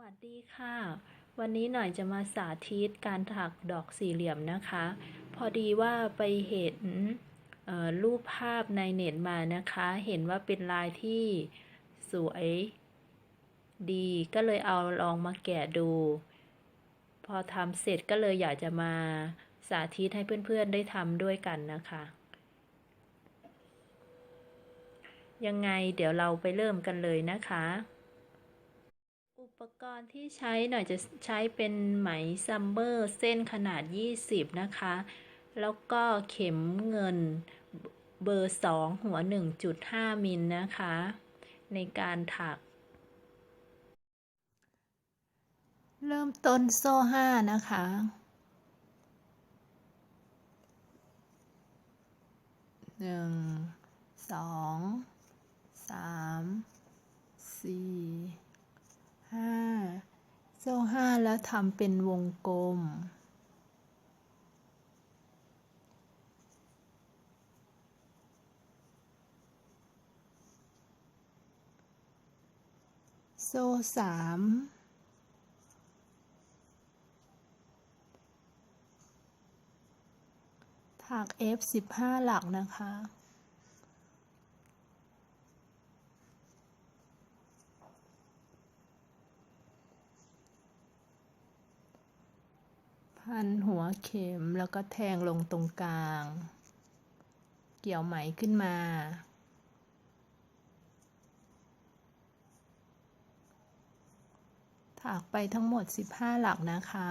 วัสดีค่ะ วันนี้หน่อยจะมาสาธิตการถักดอกสี่เหลี่ยมนะคะ พอดีว่าไปเห็นรูปภาพในเน็ตมานะคะ เห็นว่าเป็นลายที่สวยดีก็เลยเอาลองมาแกะดู พอทำเสร็จก็เลยอยากจะมาสาธิตให้เพื่อนๆได้ทำด้วยกันนะคะ ยังไงเดี๋ยวเราไปเริ่มกันเลยนะคะ ปกรณ์ที่ใช้หน่อยจะใช้เป็นไหมซัมเมอร์เส้นขนาด 20 นะคะ แล้วก็เข็มเงินเบอร์ 2 หัว 1.5 มิลนะคะ ในการถัก เริ่มต้นโซ่ 5 นะคะหนึ่งสองสามสี่ ห้าโซ่ห้าแล้วทำเป็นวงกลม โซ่สามถัก F สิบห้าหลักนะคะ พันหัวเข็มแล้วก็แทงลงตรงกลาง เกี่ยวไหมขึ้นมาถักไปทั้งหมด 15 หลักนะคะ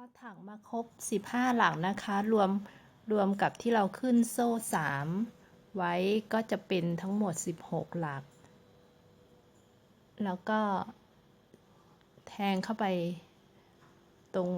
อถักมาครบ 15 หลักนะคะ รวมรวมกับที่เราขึ้นโซ่ 3 ไว้ก็จะเป็นทั้งหมด 16 หลัก แล้วก็แทงเข้าไปตรง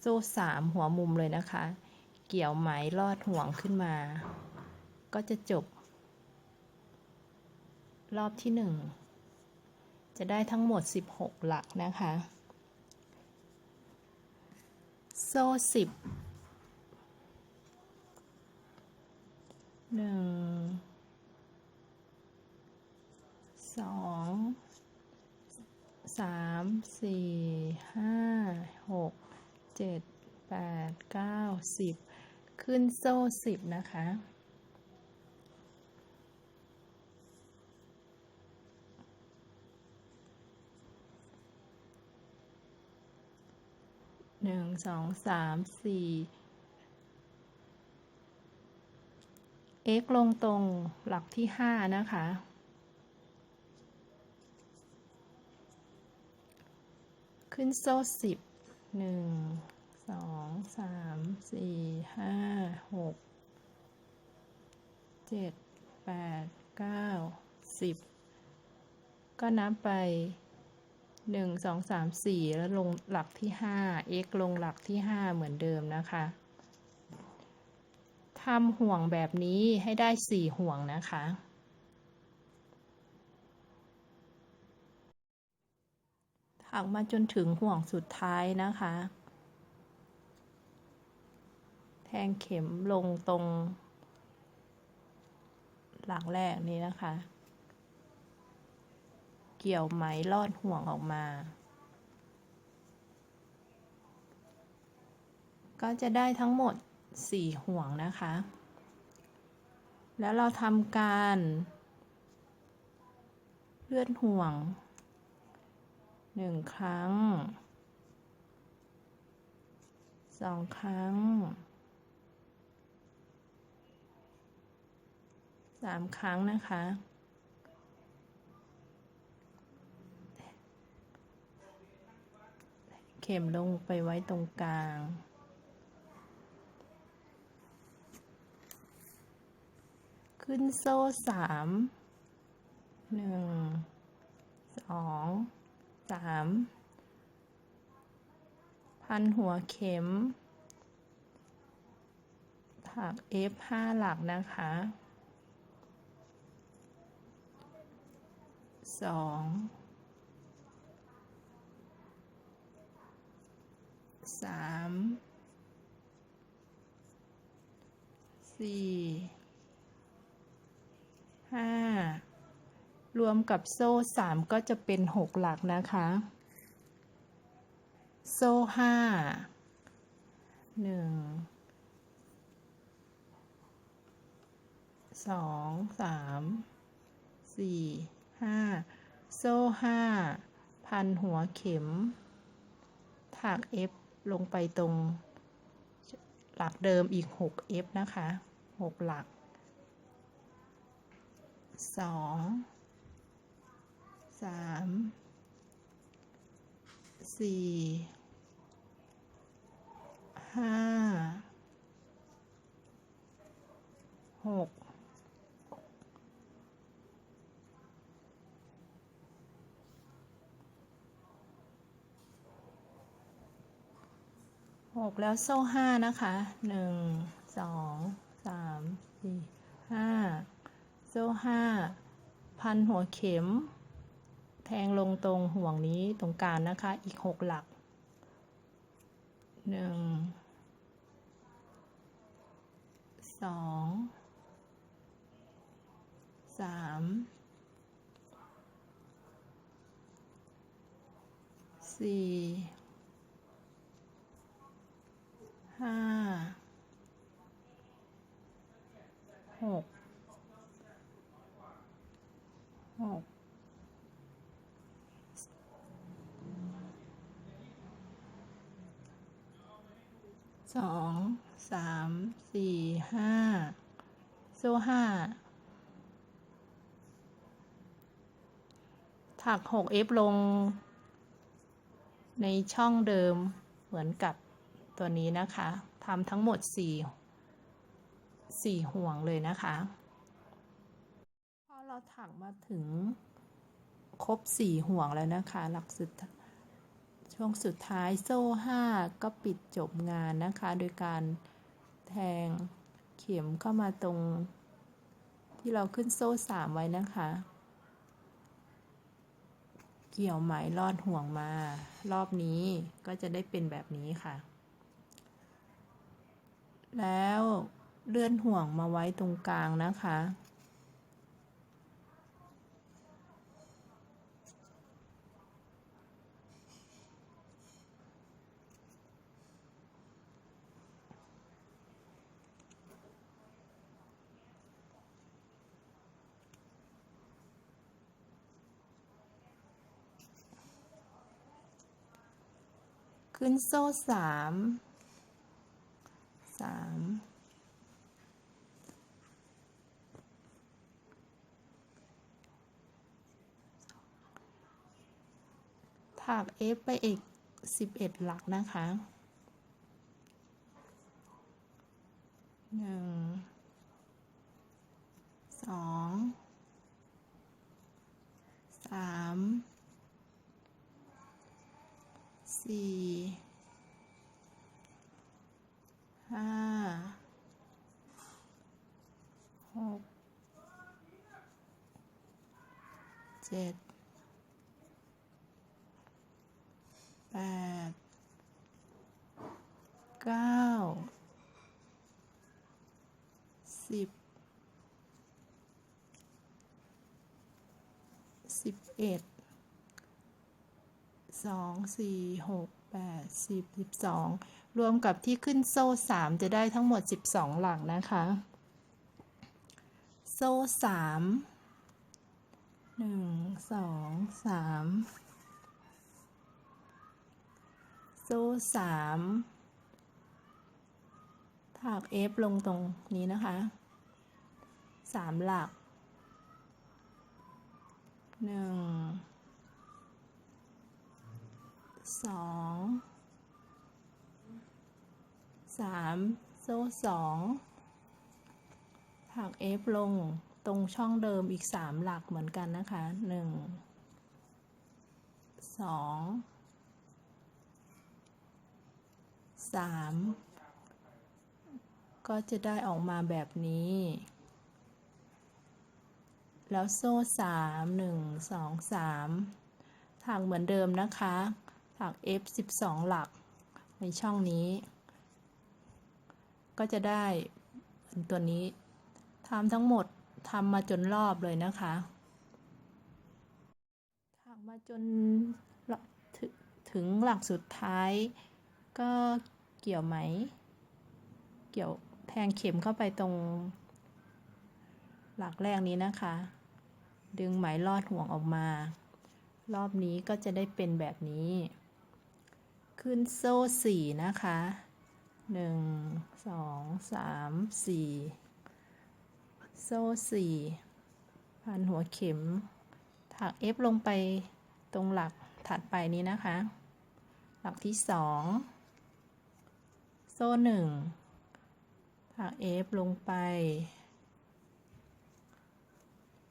โซ่ 3 หัวมุมเลยนะคะ เกี่ยวไหมลอดห่วงขึ้นมา ก็จะจบ รอบที่ 1 จะได้ทั้งหมด 16 หลักนะคะ โซ่สิบหนึ่งสองสามสี่ห้าหกเจ็ดแปดเก้าสิบขึ้นโซ่สิบนะคะ หนึ่งสองสามสี่ x ลงตรงหลักที่ห้านะคะ ขึ้นโซ่สิบหนึ่งสองสามสี่ห้าหกเจ็ดแปดเก้าสิบก็นับไป หนึ่งสองสามสี่แล้วลงหลักที่ห้า x ลงหลักที่ห้าเหมือนเดิมนะคะทำห่วงแบบนี้ให้ได้สี่ห่วงนะคะ ถักมาจนถึงห่วงสุดท้ายนะคะ แทงเข็มลงตรง หลักแรกนี้นะคะ เกี่ยวไหมลอดห่วงออกมา ก็จะได้ทั้งหมด 4 ห่วงนะคะ แล้วเราทำการเลื่อนห่วง1ครั้ง2ครั้ง3ครั้งนะคะ เข็มลงไปไว้ตรงกลาง ขึ้นโซ่สามหนึ่งสองสามพันหัวเข็ม ถัก F ห้าหลักนะคะสอง สามสี่ห้ารวมกับโซ่สามก็จะเป็นหกหลักนะคะ โซ่ห้าหนึ่งสองสามสี่ห้าโซ่ห้าพันหัวเข็ม ถัก F ลงไปตรงหลักเดิมอีก 6f นะคะ 6 หลัก 2 3 4 5 6 กแล้วโซ่ห้านะคะหนึ่งสองสามสี่ห้าโซ่ห้าพันหัวเข็ม แทงลงตรงห่วงนี้ตรงกลางนะคะ อีกหกหลักหนึ่งสองสามสี่ ห้า หก หก สองสามสี่ห้าโซ่ห้าถักหกเอฟลง ในช่องเดิมเหมือนกับตัวนี้นะคะทำทั้งหมดสี่สี่ห่วงเลยนะคะ พอเราถักมาถึงครบสี่ห่วงแล้วนะคะ หลักสุด ช่วงสุดท้ายโซ่ห้าก็ปิดจบงานนะคะ โดยการแทงเข็มเข้ามาตรง ที่เราขึ้นโซ่สามไว้นะคะ เกี่ยวไหมลอดห่วงมา รอบนี้ก็จะได้เป็นแบบนี้ค่ะ แล้วเลื่อนห่วงมาไว้ตรงกลางนะคะ ขึ้นโซ่สามสามถัก F ไปอีกสิบเอ็ดหลักนะคะหนึ่งสองสามสี่ ห้า หก เจ็ดแปดเก้าสิบสิบเอ็ดสองสี่หกแปดสิบสิบสองรวมกับที่ขึ้นโซ่สามจะได้ทั้งหมดสิบสองหลักนะคะ โซ่สาม หนึ่งสองสามโซ่สามถัก F ลงตรงนี้นะคะสามหลักหนึ่งสองสามโซ่สองถัก F ลง ตรงช่องเดิมอีกสามหลักเหมือนกันนะคะหนึ่งสองสามก็จะได้ออกมาแบบนี้ แล้วโซ่สามหนึ่งสองสามถักเหมือนเดิมนะคะ ถัก F 12 หลักในช่องนี้ ก็จะได้ตัวนี้ทำทั้งหมด ทำมาจนรอบเลยนะคะถักมาจนถถึงหลักสุดท้าย ก็เกี่ยวไหม เกี่ยวแทงเข็มเข้าไปตรง หลักแรกนี้นะคะ ดึงไหมลอดห่วงออกมา รอบนี้ก็จะได้เป็นแบบนี้ ขึ้นโซ่สี่นะคะหนึ่งสองสามสี่ โซ่สี่พันหัวเข็ม ถัก F ลงไปตรงหลักถัดไปนี้นะคะ หลักที่สองโซ่หนึ่งถัก F ลงไป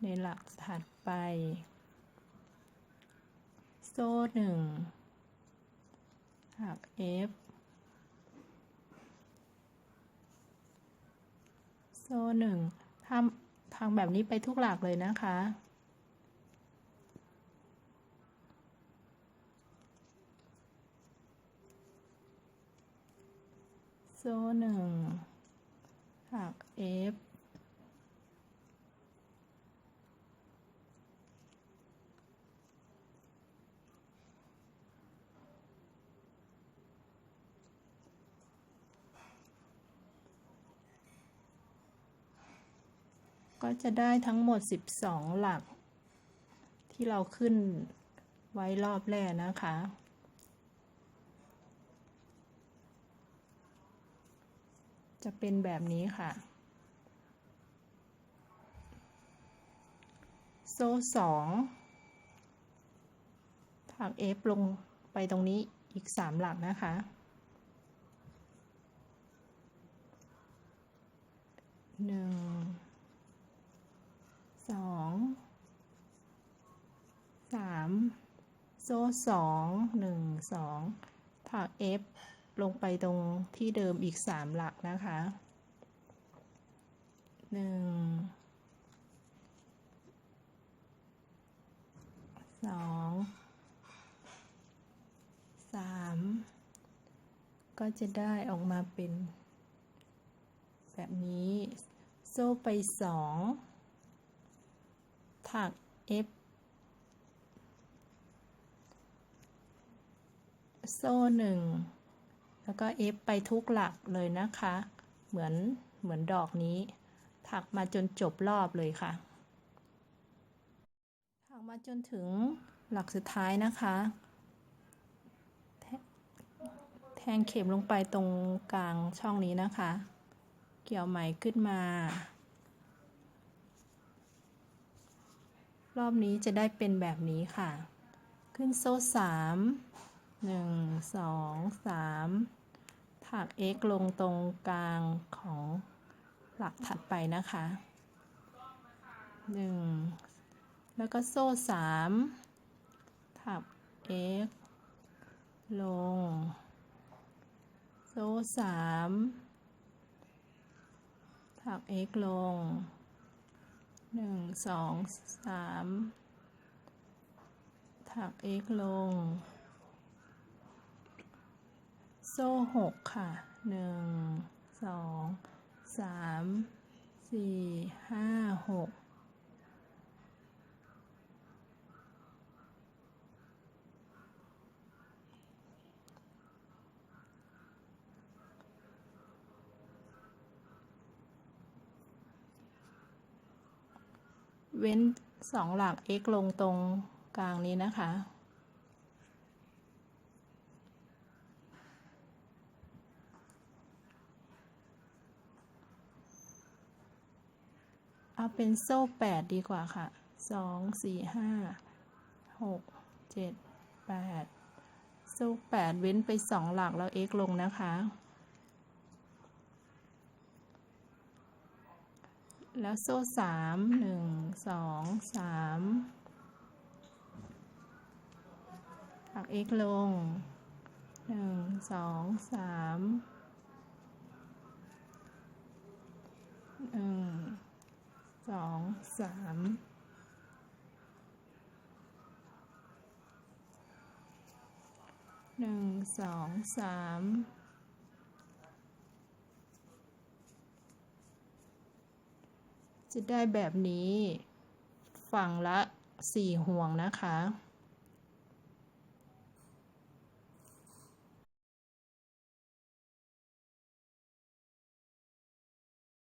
ในหลักถัดไป โซ่หนึ่งถัก F โซ่หนึ่งำทางแบบนี้ไปทุกหลักเลยนะคะ โซ่หนึ่งถัก F ก็จะได้ทั้งหมด 12 หลัก ที่เราขึ้นไว้รอบแรกนะคะ จะเป็นแบบนี้ค่ะ โซ่สองถัก F ลงไปตรงนี้อีก3หลักนะคะ หนึ่ง สองสามโซ่สองหนึ่งสองถัก F ลงไปตรงที่เดิมอีกสามหลักนะคะหนึ่งสองสามก็จะได้ออกมาเป็น แบบนี้ โซ่ไปสอง ถัก F โซ่หนึ่งแล้วก็ F ไปทุกหลักเลยนะคะ เหมือนเหมือนดอกนี้ ถักมาจนจบรอบเลยค่ะ ถักมาจนถึงหลักสุดท้ายนะคะ แทแทงเข็มลงไปตรงกลางช่องนี้นะคะ เกี่ยวไหมขึ้นมา รอบนี้จะได้เป็นแบบนี้ค่ะ ขึ้นโซ่สามหนึ่งสองสามถัก x ลงตรงกลางของหลักถัดไปนะคะหนึ่งแล้วก็โซ่สามถัก x ลง โซ่สามถัก x ลง หนึ่งสองสามถัก x ลง โซ่หกค่ะหนึ่งสองสามสี่ห้าหก เว้นสองหลัก x ลงตรงกลางนี้นะคะ เอาเป็นโซ่แปดดีกว่าค่ะสองสี่ห้าหกเจ็ดแปดโซ่แปดเว้นไปสองหลักแล้ว x ลงนะคะ แล้วโซ่สามหนึ่งสองสามก x ลงหนึ่งสองสามหนึ่งสองสามหนึ่งสองสาม จะได้แบบนี้ ฝั่งละสี่ห่วงนะคะ